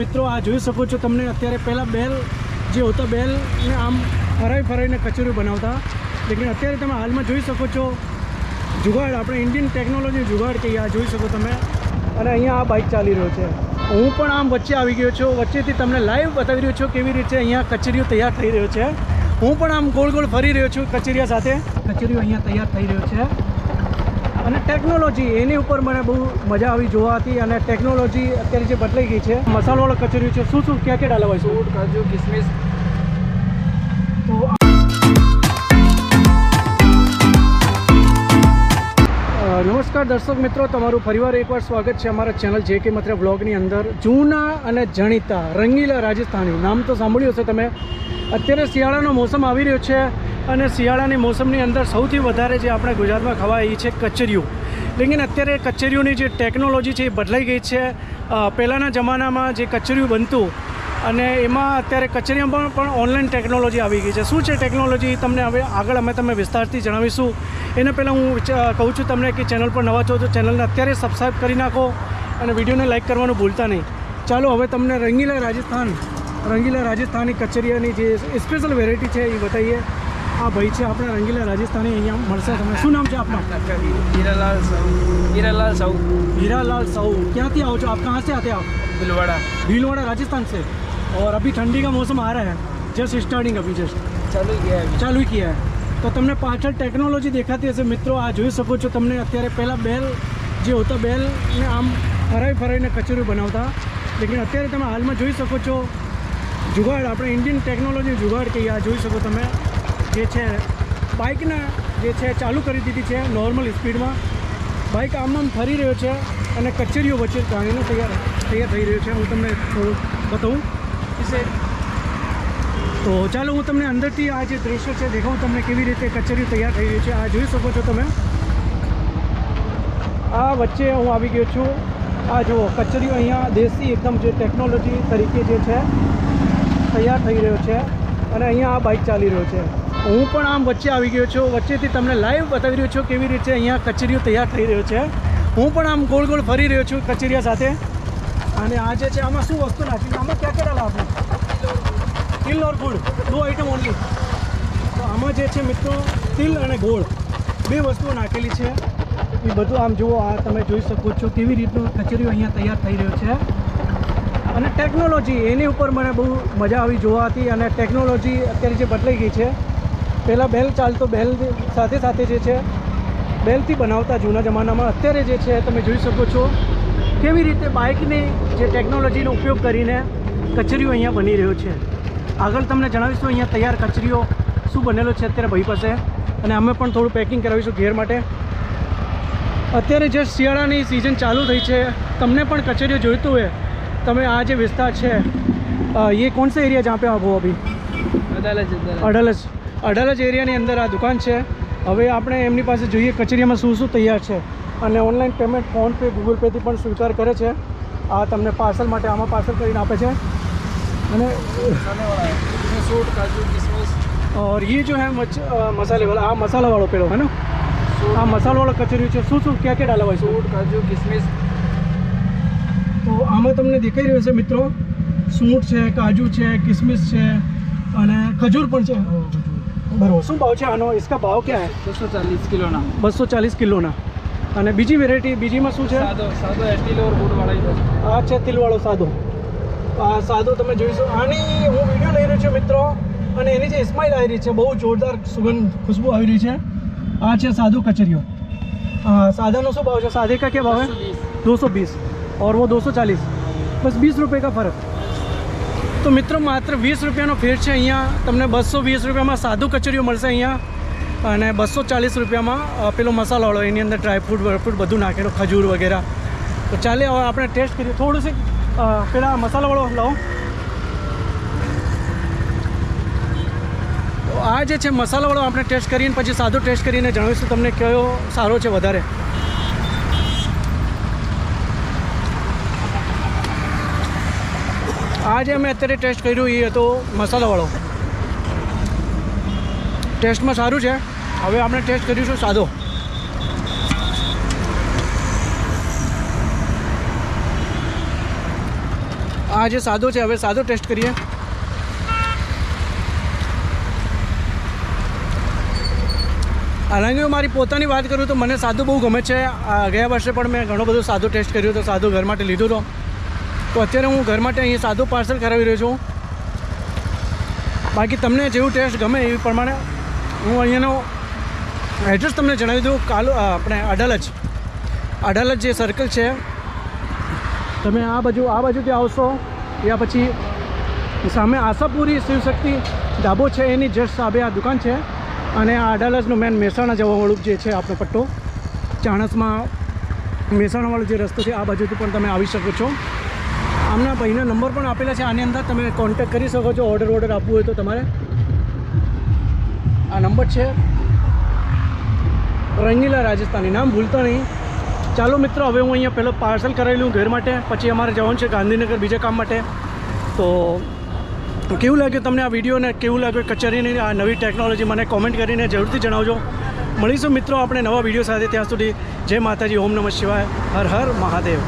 મિત્રો, આ જોઈ શકો છો તમને અત્યારે પહેલાં બેલ જે હોતા, બેલને આમ ફરાઈ ફરાઈને કચોરી બનાવતા. લેકિન અત્યારે તમે હાલમાં જોઈ શકો છો જુગાડ, આપણે ઇન્ડિયન ટેકનોલોજી જુગાડ કહીએ આ જોઈ શકો તમે. અને અહીંયા આ બાઇક ચાલી રહ્યો છે. હું પણ આમ વચ્ચે આવી ગયો છું. વચ્ચેથી તમને લાઈવ બતાવી રહ્યો છું કેવી રીતે અહીંયા કચેરીઓ તૈયાર થઈ રહ્યો છે. હું પણ આમ ગોળ ગોળ ફરી રહ્યો છું કચેરિયા સાથે. કચેરીઓ અહીંયા તૈયાર થઈ રહ્યો છે. અને ટેકનોલોજી એની ઉપર મને બહુ મજા આવી જોવાથી અને ટેકનોલોજી અત્યારે જે બદલાઈ ગઈ છે મસાલોવાળો કચોરી છે શું શું ક્યાં ક્યાં ડાલવા છે? કાજુ કિસમિસ. તો નમસ્કાર દર્શક મિત્રો તમારું ફરીવાર એકવાર સ્વાગત છે અમારા ચેનલ જે કે માત્ર બ્લોગની અંદર. જૂના અને જણીતા રંગીલા રાજસ્થાની નામ તો સાંભળ્યું હશે તમે. અત્યારે શિયાળાનો મોસમ આવી રહ્યો છે. અને શિયાળાની મોસમની અંદર સૌથી વધારે જે આપણે ગુજરાતમાં ખવાય એ છે કચરિયું લેકિન અત્યારે કચેરીઓની જે ટેકનોલોજી છે એ બદલાઈ ગઈ છે. પહેલાંના જમાનામાં જે કચેરીયું બનતું અને એમાં અત્યારે કચેરીમાં પણ ઓનલાઈન ટેકનોલોજી આવી ગઈ છે. શું છે ટેકનોલોજી? તમને હવે આગળ અમે તમે વિસ્તારથી જણાવીશું. એને પહેલાં હું કહું છું તમને કે ચેનલ પર નવા છો તો ચેનલને અત્યારે સબસ્ક્રાઈબ કરી નાખો અને વિડીયોને લાઈક કરવાનું ભૂલતા નહીં. ચાલો હવે તમને રંગીલા રાજસ્થાન, રંગીલા રાજસ્થાની કચેરીઓની જે સ્પેશિયલ વેરાયટી છે એ બતાવીએ. આ ભાઈ છે આપણા રંગીલા રાજસ્થાની અહીંયા મળશે તમને શું નામ છે આપના हीरालाल साहू हीरालाल साहू हीरालाल साहू ક્યાંથી આવો છો આપ कहाँ से आते हैं आप भिलवाड़ा भीलवाड़ा राजस्थान से और अभी ठंडी का मौसम आ रहा है जस्ट स्टार्टिंग अभी जस्ट चालू किया है ચાલુ કિયા है તો તમને પાછળ ટેકનોલોજી દેખાતી હશે મિત્રો આ જોઈ શકો છો તમને અત્યારે પહેલાં બેલ જે હોતા બેલને આમ ફરાઈ ફરાઈને કચોરી બનાવતા લેકિન અત્યારે તમે હાલમાં જોઈ શકો છો જુગાડ આપણે ઇન્ડિયન ટેકનોલોજી જુગાડ કહીએ આ જોઈ શકો તમે જે છે બાઇકને જે છે ચાલુ કરી દીધી છે નોર્મલ સ્પીડમાં બાઇક આમ આમ ફરી રહ્યો છે અને કચેરીઓ વચ્ચે જાણીને તૈયાર તૈયાર થઈ રહ્યો છે. હું તમને થોડું બતાવું. વિશે તો ચાલો હું તમને અંદરથી આ જે દૃશ્ય છે દેખાવું તમને કેવી રીતે કચેરીઓ તૈયાર થઈ રહી છે આ જોઈ શકો છો તમે. આ વચ્ચે હું આવી ગયો છું. આ જુઓ કચેરીઓ અહીંયા દેશી એકદમ જે ટેકનોલોજી તરીકે જે છે તૈયાર થઈ રહ્યો છે અને અહીંયા આ બાઇક ચાલી રહ્યો છે. હું પણ આમ વચ્ચે આવી ગયો છું. વચ્ચેથી તમને લાઈવ બતાવી રહ્યો છું કેવી રીતે અહીંયા કચેરીઓ તૈયાર થઈ રહ્યો છે. હું પણ આમ ગોળ ગોળ ફરી રહ્યો છું કચેરીયા સાથે. અને આ જે છે, આમાં શું વસ્તુ નાખી? આમાં ક્યાં ક્યાં ડાલા તિલ ઓર ગુડ દો આઈટમ ઓનલી તો આમાં જે છે મિત્રો, તિલ અને ગોળ. બે વસ્તુઓ નાખેલી છે. એ બધું આમ જુઓ, આ તમે જોઈ શકો છો કેવી રીતનું કચેરીઓ અહીંયા તૈયાર થઈ રહ્યો છે. અને ટેકનોલોજી એની ઉપર મને બહુ મજા આવી જોવાથી અને ટેકનોલોજી અત્યારે જે બદલાઈ ગઈ છે પહેલાં બેલ ચાલતો બેલ સાથે સાથે જે છે બેલથી બનાવતા જૂના જમાનામાં અત્યારે જે છે તમે જોઈ શકો છો કેવી રીતે બાઇકની જે ટેકનોલોજીનો ઉપયોગ કરીને કચરીઓ અહીંયા બની રહ્યો છે. આગળ તમને જણાવીશું અહીંયા તૈયાર કચરીઓ શું બનેલો છે અત્યારે ભાઈ પાસે અને અમે પણ થોડું પેકિંગ કરાવીશું ઘેર માટે. અત્યારે જે શિયાળાની સિઝન ચાલુ થઈ છે તમને પણ કચેરીઓ જોઈતું હોય તમે આ જે વિસ્તાર છે એ કોણસે એરિયા જ્યાં પે આપો અભી? અડાલજ. અડાલજ. અડાલજ એરિયાની અંદર આ દુકાન છે હવે આપણે એમની પાસે જોઈએ કચેરીમાં શું શું તૈયાર છે અને ઓનલાઈન પેમેન્ટ ફોનપે ગૂગલ પેથી પણ સ્વીકાર કરે છે આ તમને પાર્સલ માટે આમાં પાર્સલ કરીને આપે છે અને मसाले वाला है इसमें सूट काजू किशमिश और ये जो है मच अ, मसाले वाला આ મસાલાવાળો પેલો હે ને આ મસાલાવાળો કચેરી છે શું શું ક્યાં ક્યાં ડાલા હોય सूट काजू किशमिश તો આમાં તમને દેખાઈ રહ્યો છે મિત્રો સૂંઠ છે કાજુ છે કિસમિસ છે અને ખજૂર પણ છે બરાબર શું ભાવ છે આનો इसका ભાવ क्या है दो सौ चालीस किलो ना બસો ચાલીસ કિલોના અને બીજી વેરાયટી બીજીમાં શું છે सादो सादो एस्टील और गुड़ वाला ही बस આ છે તિલવાળો સાદો આ સાદો તમે જોઈશું આની હું વિડીયો લઈ રહ્યો છું મિત્રો અને એની જે સ્માઇલ આવી રહી છે બહુ જોરદાર સુગંધ ખુશ્બુ આવી રહી છે આ છે સાદો કચરિયો હા સાદાનો શું ભાવ છે सादे का क्या भाव है दो सौ बीस और वो दो सौ चालीस बस बीस रुपये का फर्क તો મિત્રો માત્ર વીસ રૂપિયાનો ફેર છે અહીંયા. તમને બસો વીસ રૂપિયામાં સાદું કચરિયું મળશે અહીંયા. અને બસો ચાલીસ રૂપિયામાં પેલો મસાલાવાળો એની અંદર ડ્રાયફ્રૂટ વરફ્રૂટ બધું નાખેલું, ખજૂર વગેરે. તો ચાલે, હવે આપણે ટેસ્ટ કરીએ. થોડું છે પેલા મસાલાવાળો લાવો. આ જે છે મસાલાવાળો આપણે ટેસ્ટ કરીને, પછી સાદો ટેસ્ટ કરીને જણાવીશું તમને કયો સારો છે વધારે. આ જે મેં અત્યારે ટેસ્ટ કર્યું એ હતો મસાલાવાળો. ટેસ્ટમાં સારું છે. હવે આપણે ટેસ્ટ કરીશું સાદો. આ જે સાદો છે, હવે સાદો ટેસ્ટ કરીએ. હાલાંકि મારી પોતાની વાત કરું તો મને સાદું બહુ ગમે છે. ગયા વર્ષે પણ મેં ઘણો બધો સાદો ટેસ્ટ કર્યો હતો સાદો ઘર માટે લીધો હતો તો અત્યારે હું ઘર માટે અહીંયા સાદું પાર્સલ કરાવી રહ્યો છું. બાકી તમને જેવું ટેસ્ટ ગમે એ પ્રમાણે હું અહીંયાનો એડ્રેસ તમને જણાવી દઉં. કાલુ આપણે અડાલજ. અડાલજ જે સર્કલ છે, તમે આ બાજુ, આ બાજુથી આવશો યા પછી સામે આશાપુરી શિવશક્તિ ધાબો છે, એની જસ્ટ સામે આ દુકાન છે. અને આ અડાલજનું મેન મહેસાણા જવાવાળું જે છે આપણો પટ્ટો. ચાણસમાં મહેસાણાવાળો જે રસ્તો છે, આ બાજુથી પણ તમે આવી શકો છો. આમના ભાઈના નંબર પણ આપેલા છે, આની અંદર તમે કોન્ટેક કરી શકો છો ઓર્ડર ઓર્ડર આપવું હોય તો તમારે. આ નંબર છે રંગીલા રાજસ્થાની. નામ ભૂલતા નહીં. ચાલો મિત્રો, હવે હું અહીંયા પહેલો પાર્સલ કરાવેલું ઘર માટે, પછી અમારે જવાનું છે ગાંધીનગર બીજા કામ માટે. તો કેવું લાગ્યું તમને આ વીડિયો ને? કેવું લાગ્યું કચેરીની આ નવી ટેકનોલોજી મને કોમેન્ટ કરીને જરૂરથી જણાવજો. મળીશું મિત્રો આપણે નવા વીડિયો સાથે ત્યાં સુધી. જય માતાજી, ઓમ નમઃ શિવાય. હર હર મહાદેવ.